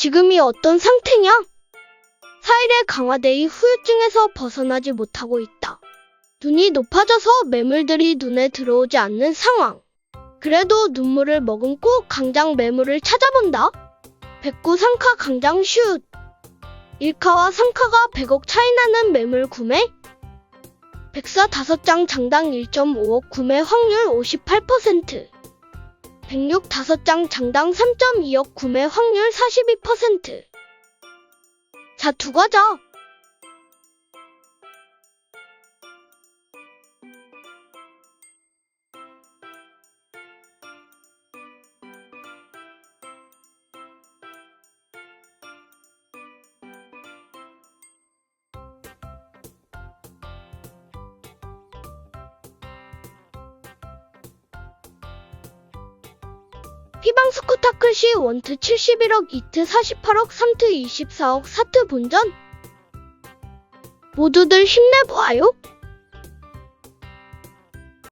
지금이 어떤 상태냐? 4일의 강화대의 후유증에서 벗어나지 못하고 있다. 눈이 높아져서 매물들이 눈에 들어오지 않는 상황. 그래도 눈물을 머금고 강장 매물을 찾아본다. 백구 상카 강장 슛. 1카와 3카가 100억 차이 나는 매물 구매. 백사 5장 장당 1.5억 구매 확률 58%. 106 5장 장당 3.2억 구매 확률 42%. 자, 두 과자. 피방 스쿠타클 시 원트 71억, 이트 48억, 3트 24억, 사트 본전. 모두들 힘내보아요.